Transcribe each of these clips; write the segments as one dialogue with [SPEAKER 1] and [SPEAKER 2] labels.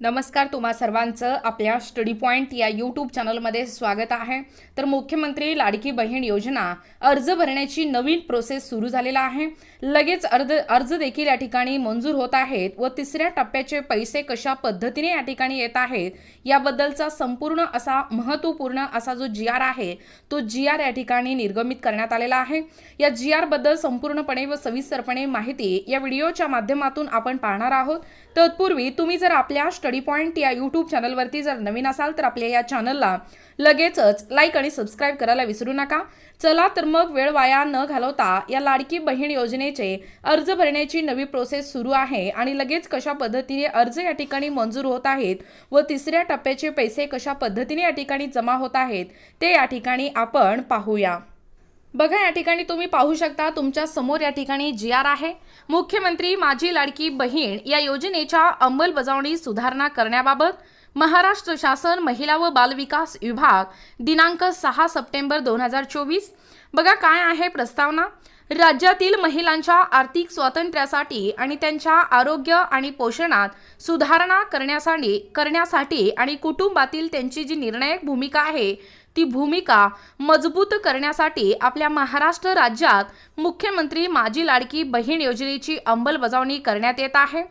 [SPEAKER 1] नमस्कार तुम्हा सर्वांचं आपल्या स्टडी पॉईंट या यूट्यूब चॅनलमध्ये स्वागत आहे. तर मुख्यमंत्री लाडकी बहीण योजना अर्ज भरण्याची नवीन प्रोसेस सुरू झालेला आहे. लगेच अर्ज अर्ज देखील या ठिकाणी मंजूर होत आहेत व तिसऱ्या टप्प्याचे पैसे कशा पद्धतीने या ठिकाणी येत आहेत याबद्दलचा संपूर्ण असा महत्त्वपूर्ण असा जो जी आर आहे तो जी आर या ठिकाणी निर्गमित करण्यात आलेला आहे. या जी आरबद्दल संपूर्णपणे व सविस्तरपणे माहिती या व्हिडिओच्या माध्यमातून आपण पाहणार आहोत. तत्पूर्वी तुम्ही जर आपल्या स्टडी पॉईंट या यूट्यूब चॅनलवरती जर नवीन असाल तर आपल्या या चॅनलला लगेचच लाईक आणि सबस्क्राईब करायला विसरू नका. चला तर मग वेळ वाया न घालवता या लाडकी बहीण योजनेचे अर्ज भरण्याची नवी प्रोसेस सुरू आहे आणि लगेच कशा पद्धतीने अर्ज या ठिकाणी मंजूर होत आहेत व तिसऱ्या टप्प्याचे पैसे कशा पद्धतीने या ठिकाणी जमा होत आहेत ते या ठिकाणी आपण पाहूया. बघा या ठिकाणी तुम्ही पाहू शकता तुमच्यासमोर या ठिकाणी जी आर आहे. मुख्यमंत्री माझी लाडकी बहीण या योजनेच्या अंमलबजावणी सुधारणा करण्याबाबत महाराष्ट्र शासन महिला व बालविकास विभाग दिनांक सहा सप्टेंबर दोन हजार चोवीस. बघा काय आहे प्रस्तावना? राज्यातील महिलांच्या आर्थिक स्वातंत्र्यासाठी आणि त्यांच्या आरोग्य आणि पोषणात सुधारणा करण्यासाठी करण्यासाठी आणि कुटुंबातील त्यांची जी निर्णायक भूमिका आहे ती भूमिका मजबूत करण्यासाठी आपल्या महाराष्ट्र राज्यात मुख्यमंत्री माझी लाडकी बहीण योजनेची अंमलबजावणी करण्यात येत आहे.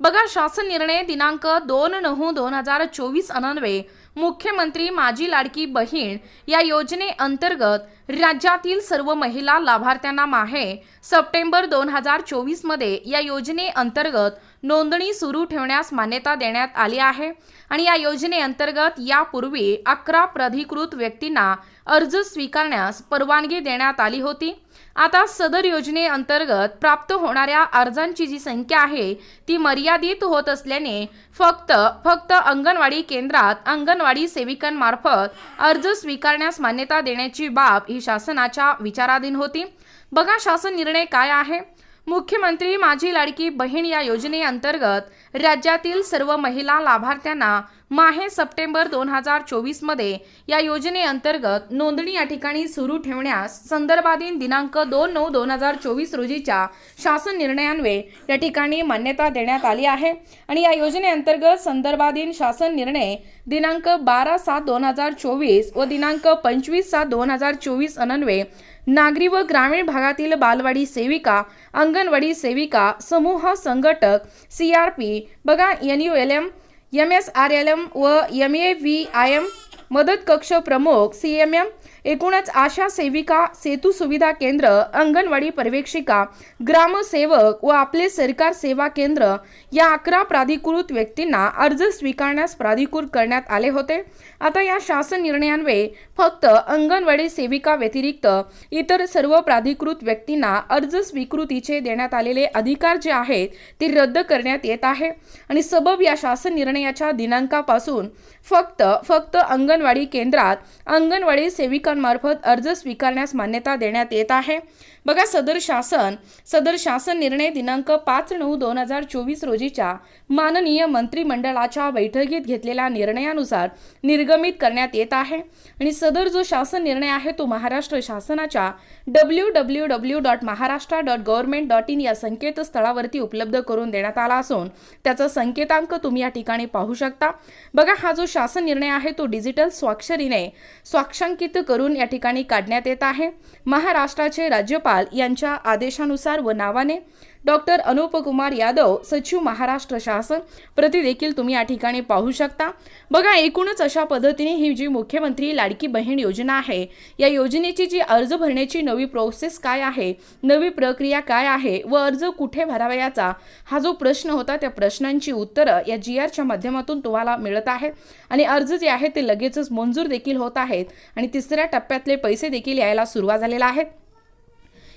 [SPEAKER 1] बघा शासन निर्णय दिनांक दोन नऊ दोन हजार चोवीस अनन्वे मुख्यमंत्री माझी लाडकी बहीण या योजनेअंतर्गत राज्यातील सर्व महिला लाभार्थ्यांना माहे सप्टेंबर दोन हजार चोवीसमध्ये या योजनेअंतर्गत नोंदणी सुरू ठेवण्यास मान्यता देण्यात आली आहे. आणि या योजनेअंतर्गत यापूर्वी अकरा प्राधिकृत व्यक्तींना अर्ज स्वीकारण्यास परवानगी देण्यात आली होती. आता सदर योजनेअंतर्गत प्राप्त होणाऱ्या अर्जांची जी संख्या आहे ती मर्यादित होत असल्याने फक्त फक्त अंगणवाडी केंद्रात अंगणवाडी सेविकांमार्फत अर्ज स्वीकारण्यास मान्यता देण्याची बाब ही शासनाच्या विचाराधीन होती. बघा शासन निर्णय काय आहे? मुख्यमंत्री माझी लाडकी बहीण या योजनेअंतर्गत राज्यातील सर्व महिला लाभार्थ्यांना माहे सप्टेंबर दोन हजार चोवीसमध्ये या योजनेअंतर्गत नोंदणी या ठिकाणी सुरू ठेवण्यास संदर्भाधीन दिनांक दोन नऊ दोन हजार चोवीस रोजीच्या शासन निर्णयान्वये या ठिकाणी मान्यता देण्यात आली आहे. आणि या योजनेअंतर्गत संदर्भाधीन शासन निर्णय दिनांक बारा सात दोन हजार चोवीस व दिनांक पंचवीस सात दोन हजार चोवीस अनन्वये नागरी व ग्रामीण भागातील बालवाडी सेविका अंगणवाडी सेविका समूह संघटक सी आर पी बघा N U L M M S R L M व M A V I M मदत कक्ष प्रमुख सी एम एम एकूणच आशा सेविका सेतू सुविधा केंद्र अंगणवाडी पर्यवेक्षिका ग्रामसेवक व आपले सरकार सेवा केंद्र या अकरा प्राधिकृत व्यक्तींना अर्ज स्वीकारण्यास प्राधिकृत करण्यात आले होते. आता या शासन निर्णयान्वये फक्त अंगणवाडी सेविका व्यतिरिक्त इतर सर्व प्राधिकृत व्यक्तींना अर्ज स्वीकृतीचे देण्यात आलेले अधिकार जे आहेत ते रद्द करण्यात येत आहे. आणि सबब या शासन निर्णयाच्या दिनांकापासून फक्त फक्त अंगणवाडी केंद्रात अंगणवाडी सेविका संस्थांमार्फत अर्ज स्वीकारण्यास मान्यता देण्यात येत आहे. बघा सदर शासन सदर शासन निर्णय दिनांक पाच नऊ दोन हजार चोवीस रोजीच्या माननीय मंत्रिमंडळाच्या बैठकीत घेतलेल्या निर्णयानुसार निर्गमित करण्यात येत आहे. आणि सदर जो शासन निर्णय आहे तो महाराष्ट्र शासनाच्या W W W dot Maharashtra dot government dot in या संकेतस्थळावरती उपलब्ध करून देण्यात आला असून त्याचा संकेतांक तुम्ही या ठिकाणी पाहू शकता. बघा हा जो शासन निर्णय आहे तो डिजिटल स्वाक्षरीने स्वाक्षांकित करून या ठिकाणी काढण्यात येत आहे. महाराष्ट्राचे राज्यपाल यांच्या आदेशानुसार व नावाने डॉक्टर अनुपकुमार यादव सचिव महाराष्ट्र शासन प्रति देखील तुम्ही या ठिकाणी पाहू शकता. बघा एकूणच अशा पद्धतीने ही जी मुख्यमंत्री लाडकी बहीण योजना आहे या योजनेची जी अर्ज भरण्याची नवी प्रोसेस काय आहे नवी प्रक्रिया काय आहे व अर्ज कुठे भरावयाचा हा जो प्रश्न होता त्या प्रश्नांची उत्तरं या जी आरच्या माध्यमातून तुम्हाला मिळत आहे. आणि अर्ज जे आहे ते लगेचच मंजूर देखील होत आहेत आणि तिसऱ्या टप्प्यातले पैसे देखील यायला सुरुवात झालेला आहे.